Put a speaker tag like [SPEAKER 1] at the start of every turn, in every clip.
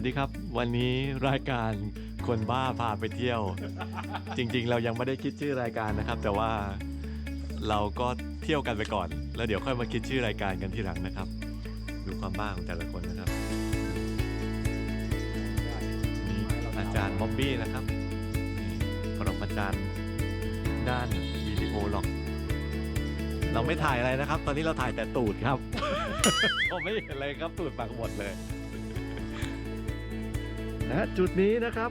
[SPEAKER 1] วัสดีครับ วันนี้รายการคนบ้าพาไปเที่ยว จริงๆ เรายังไม่ได้คิดชื่อรายการนะครับ แต่ว่าเราก็เที่ยวกันไปก่อน แล้วเดี๋ยวค่อยมาคิดชื่อรายการกันทีหลังนะครับ ดูความบ้าของแต่ละคนนะครับนี่อาจารย์บ๊อบบี้นะครับนี่ปรมาจารย์ด้านวิดีโอหรอก เราไม่ถ่ายอะไรนะครับ ตอนนี้เราถ่ายแต่ตูดครับ ผมไม่เห็นเลยครับตูดปากหมดเลย นะจุดนี้นะครับ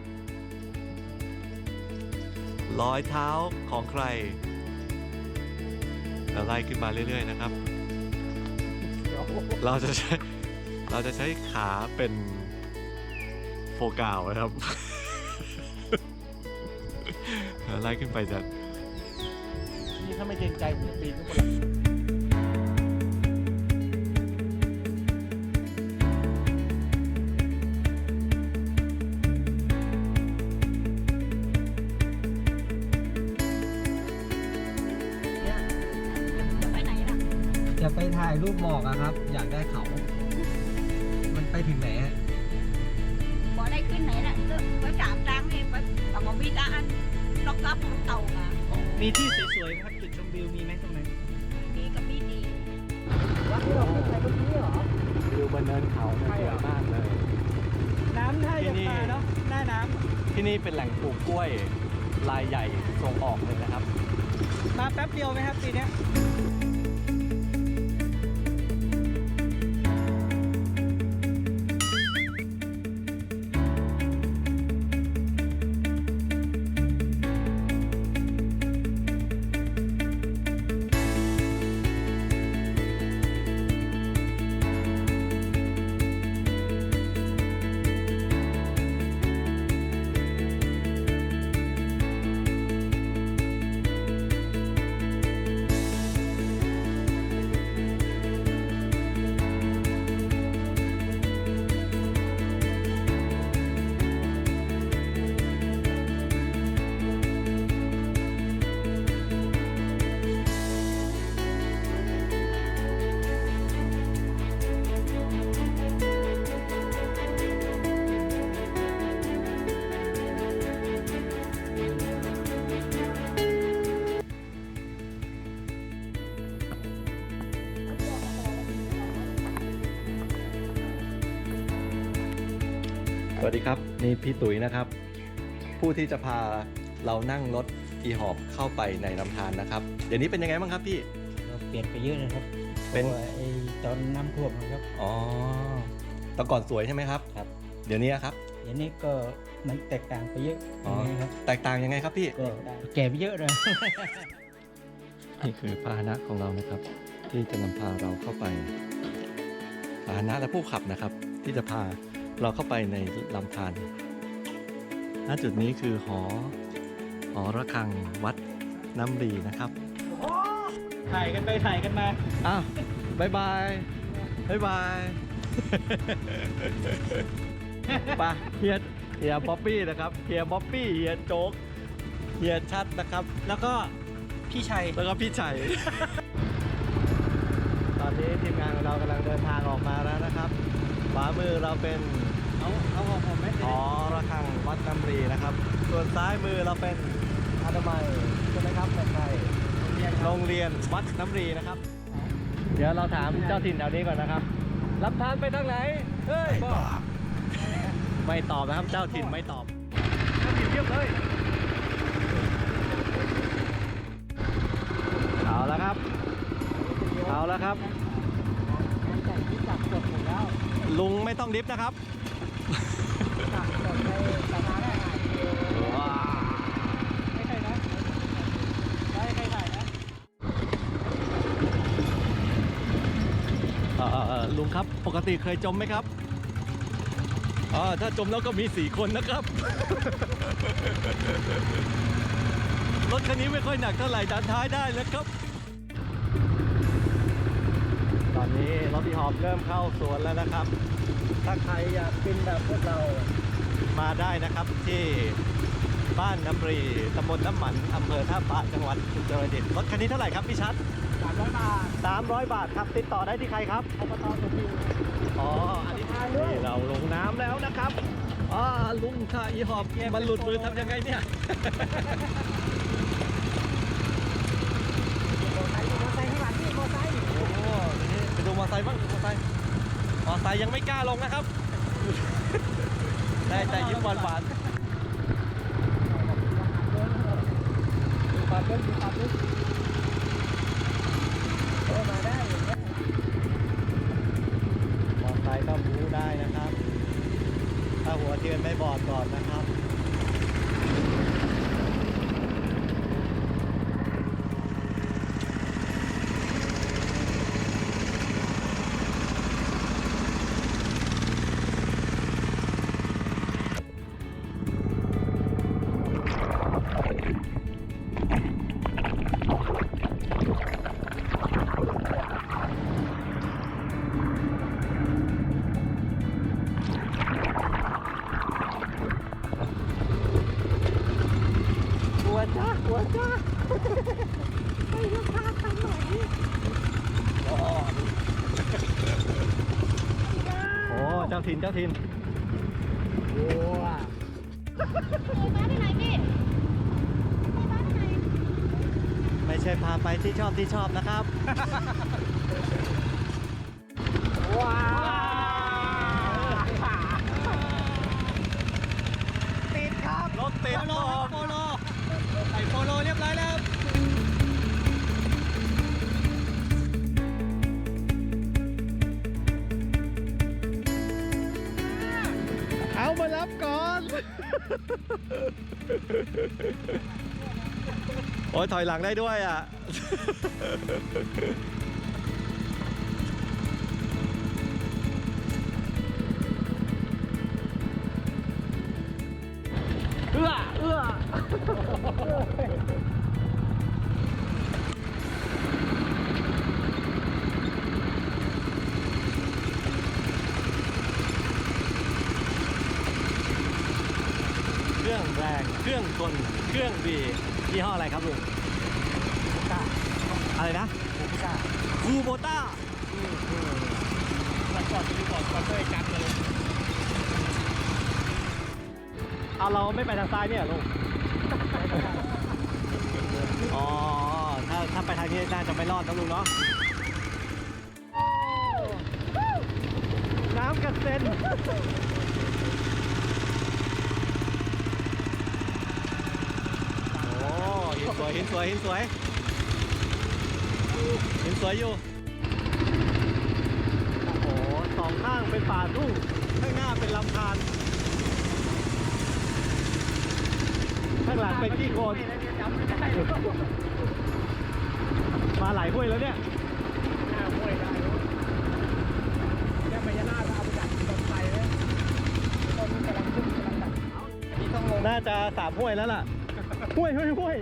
[SPEAKER 1] รอยเท้าของใครเราไล่ขึ้นมาเรื่อยๆนะครับ เราจะใช้เราจะใช้ขาเป็นโฟกาวนะครับเราไล่ขึ้นไปจะ
[SPEAKER 2] นี่ถ้าไม่เกรงใจผมจะปีนขึ้นไปเลย
[SPEAKER 3] จะไป
[SPEAKER 4] รูปหมอกอะครับ อยากได้เขา มันไปถึงไหนอะ
[SPEAKER 3] บ่ได้ขึ้นไหนละก็ไปจามจางนี่ไปแต่บ่มีตาอันล็อกลับของเต่ามา
[SPEAKER 2] มีที่สวยๆไหมครับจุดชมวิวมีไหมตรงนั้น
[SPEAKER 3] ดีกับมีดี
[SPEAKER 4] วัดที่เราไปเมื่อกี้เหรอ
[SPEAKER 1] วิวบนเนินเขาเนี่ยสวยมากเลย
[SPEAKER 2] น้ำท่า
[SPEAKER 1] ที่
[SPEAKER 2] ยัง
[SPEAKER 1] นี่
[SPEAKER 2] มาเนาะหน้าน้ำ
[SPEAKER 1] ที่นี่เป็นแหล่งปลูกกล้วยรายใหญ่ส่งออกเลยนะครับ
[SPEAKER 2] มาแป๊บเดียวไหมครับปีนี้
[SPEAKER 1] สวัสดีครับ นี่พี่ตุ๋ยนะครับ ผู้ที่จะพาเรานั่งรถอีหอบเข้าไปในลำธารนะครับ เดี๋ยวนี้เป็นยังไงบ้างครับพี่
[SPEAKER 4] เราเปลี่ยนไปเยอะนะครับ
[SPEAKER 1] เป็น
[SPEAKER 4] พราะว่าไอ้ตอนน้ำท่วมนะครับ
[SPEAKER 1] อ๋อแต่ก่อนสวยใช่ไหมครับ
[SPEAKER 4] ครับ
[SPEAKER 1] เดี๋ยวนี้อะครับ
[SPEAKER 4] เดี๋ยวนี้ก็มันแตกต่างไปเยอะ
[SPEAKER 1] อ๋อ
[SPEAKER 4] นะครับ
[SPEAKER 1] แตกต่างยังไงครับพี่
[SPEAKER 4] ก็แก่ไปเยอะเลย
[SPEAKER 1] นี่คือพาหนะของเรานะครับ ที่จะนำพาเราเข้าไปพาหนะและผู้ขับนะครับ ที่จะพา เราเข้าไปในลำธารณจุดนี้คือหอ หอระฆังวัดน้ำรีนะครับ
[SPEAKER 2] ถ่ายกันไปถ่ายกันมา
[SPEAKER 1] อ้าวบายบายบายบายไปะเฮียเฮียบ๊อบบี้นะครับเฮียบ๊อบบี้เฮียโจ๊กเฮียชัดนะครับ
[SPEAKER 2] แล้วก็พี่ชัย
[SPEAKER 1] แล้วก็พี่ชัย ตอนนี้ทีมงานของเรากำลังเดินทางออกมาแล้วนะครับขวามือเราเป็น
[SPEAKER 2] เอาเอาของผมไหม
[SPEAKER 1] หอระฆังวัดน้ำรีนะครับ ส่วนซ้ายมือเราเป็นอนามัยใช่ไหมครับเป็นไทย
[SPEAKER 2] เรียน
[SPEAKER 1] โรงเรียนวัดน้ำรีนะครับ เดี๋ยวเราถามเจ้าถิ่นแถวนี้ก่อนนะครับ รับทานไปทางไหนเฮ้ยไม่ตอบนะครับ เจ้าถิ่นไม่ตอบเจ้าถิ่นเรียบเลยเอาแล้วครับเอาแล้วครับ
[SPEAKER 4] จับจบหมดแล้ว
[SPEAKER 1] ลุงไม่ต้องดิฟนะครับ
[SPEAKER 2] ไม่ใครนะได้ใครถ่ายนะ
[SPEAKER 1] ลุงครับปกติเคยจมไหมครับอ๋อถ้าจมแล้วก็มีสี่คนนะครับ รถคันนี้ไม่ค่อยหนักเท่าไหร่ดันท้ายได้แล้วครับ อนนี้รถพี่หอบเริ่มเข้าสวนแล้วนะครับ ถ้าใครอยากกินแบบพวกเรามาได้นะครับที่บ้านน้ำรีตำบลน้ำหมันอำเภอท่าปะจังหวัดอุตรดิตถ์รถคันนี้เท่าไหร่ครับพี่ชัด
[SPEAKER 2] สามร้อยบาท
[SPEAKER 1] 300 บาทครับ ติดต่อได้ที่ใครครับ
[SPEAKER 2] อบตสุพิว
[SPEAKER 1] อ๋อ อันนี้นี่เราลงน้ำแล้วนะครับอ่าลุงถ้าอีหอบมันหลุดมือทำยังไงเนี่ย
[SPEAKER 2] มอไซค์มอไซค์ข้างหลังนี่มอไซค์
[SPEAKER 1] โอ้โหนี่ ไปดูมอไซค์บ้างมอไซค์มอไซค์ยังไม่กล้าลงนะครับ ได้แต่ยิ้มหวานหวาน
[SPEAKER 2] ดูความลึกดูความลึกเออมาได้อย่างเงี้ย
[SPEAKER 1] ๆมอไซค์ก็บูได้นะครับ ถ้าหัวเทียนไม่บอดก่อนนะครับ ถิ่นเจ้าถิ่น
[SPEAKER 2] โอ้ว่ะ
[SPEAKER 3] มาที่ไหนพี่มาที่ไหน
[SPEAKER 1] ไม่ใช่พาไปที่ชอบที่ชอบนะครับ
[SPEAKER 2] โอ้ย
[SPEAKER 1] ถอยหลังได้ด้วยอะ รื่องแรง เครื่องกล เครื่องบียี่ห้ออะไรครับลุงอะไรนะ
[SPEAKER 2] พิซซ่า
[SPEAKER 1] คูโบต้า
[SPEAKER 2] วันก่อนดูก่อนก่อนเคยจัดเลย
[SPEAKER 1] เอาเราไม่ไปทางซ้ายเนี่ยลุงอ๋อ ถ้าถ้าไปทางนี้น่าจะไม่รอดนะลุงเนาะน้ำกระเซ็น โอ้หิ นสวยเหินสวยเหินสวยเหินสวยอยู่โอ้โหสองข้างเป็นป่าทุ่งข้างหน้าเป็นลำธารข้างหลังเป็นขี้โคลน
[SPEAKER 2] มา
[SPEAKER 1] หลายห้วยแล้วเนี่ย
[SPEAKER 2] ห้าห้วยได้เนี่ยพญานาเอาไปดักต้นไทรเลยต้นกำลังขึ้นกำลังดักน่า
[SPEAKER 1] จะสามห้วยแล้วล่ะ ห้วย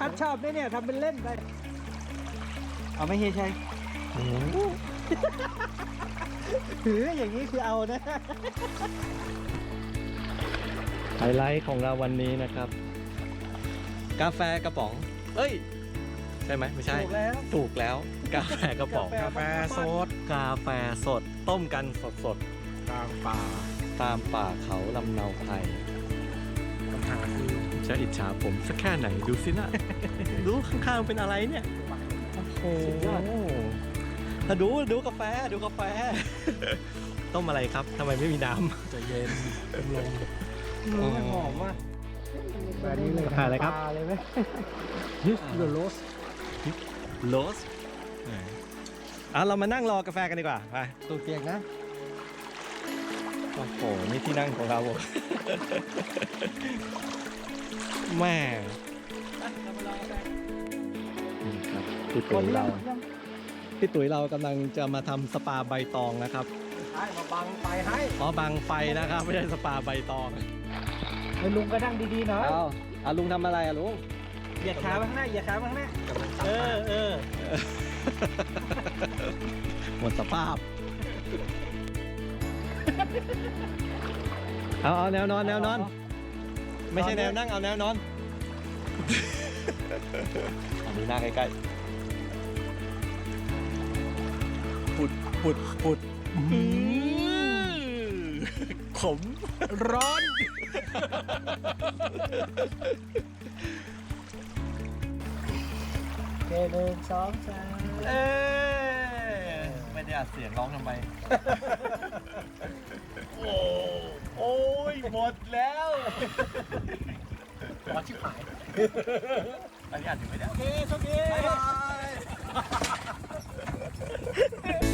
[SPEAKER 2] พี่ชัดชอบเนี่ยเนี่ยทำเป็นเล่นไป
[SPEAKER 1] เอาไม่เฮียชัย
[SPEAKER 2] ถืออย่างนี้คือเอานะ
[SPEAKER 1] ไฮไลท์ของเราวันนี้นะครับ กาแฟกระป๋อง เอ้ย ใช่ไหมไม่ใช่
[SPEAKER 2] ถูกแล้ว
[SPEAKER 1] ถูกแล้ว กาแฟกระป๋อง
[SPEAKER 2] กาแฟสด
[SPEAKER 1] กาแฟสด ต้มกันสดสด
[SPEAKER 2] กลางป่า
[SPEAKER 1] ๆตามป่าเขาลำเนาไทย
[SPEAKER 2] ปัญหาคือ
[SPEAKER 1] จะอิจฉาผมสักแค่ไหนดูสินะ ดูข้างๆเป็นอะไรเนี่ย โอ้โห
[SPEAKER 2] สุดยอด
[SPEAKER 1] ถ้าดูดูกาแฟดูกาแฟ ต้มอะไรครับทำไมไม่มีน้ำ
[SPEAKER 2] จะเย็นลง
[SPEAKER 1] อ๋อ
[SPEAKER 2] หอมว่ะแบบนี้เลย
[SPEAKER 1] ขายอะไรครับ
[SPEAKER 2] ปลาเลยไหม This is the roast
[SPEAKER 1] โรสอะเรามานั่งรอกาแฟกันดีกว่าไป
[SPEAKER 2] ตูเตียงนะ
[SPEAKER 1] โอ้โห นี่ที่นั่งของเราแม่
[SPEAKER 2] เรามาลองกัน
[SPEAKER 1] นี่ครับพี่ตุ๋ยเราพี่ตุ๋ยเรากำลังจะมาทำสปาใบตองนะครับ
[SPEAKER 4] ใช่มาบังไปให้
[SPEAKER 1] อ๋อบังไฟนะครับไม่ใช่สปาใบตอง
[SPEAKER 2] ไอ้ลุงก็นั่งดีๆหน่อย
[SPEAKER 1] เอาอาลุงทำอะไรอะลุง
[SPEAKER 2] เหยียดขามาข้างหน้าเหยียดขามาข้างหน้าเออเออ
[SPEAKER 1] หมดสภาพ เอาเอาแนวนอนแนวนอน ไม่ใช่แนวนั่งเอาแนวนอนอันนี้หน้าใกล้ๆปุดปุดปุดอื้อขมร้อน
[SPEAKER 2] โอเคหนึ่งสองสาม
[SPEAKER 1] เอ้ย ไม่ได้อัดเสียงร้องทำไม โอ้โอยหมดแล้ว
[SPEAKER 2] ร้อนชิบหาย
[SPEAKER 1] อันนี้อัดอยู่ไม่ได้
[SPEAKER 2] โอเคโอเค
[SPEAKER 1] บ๊ายบาย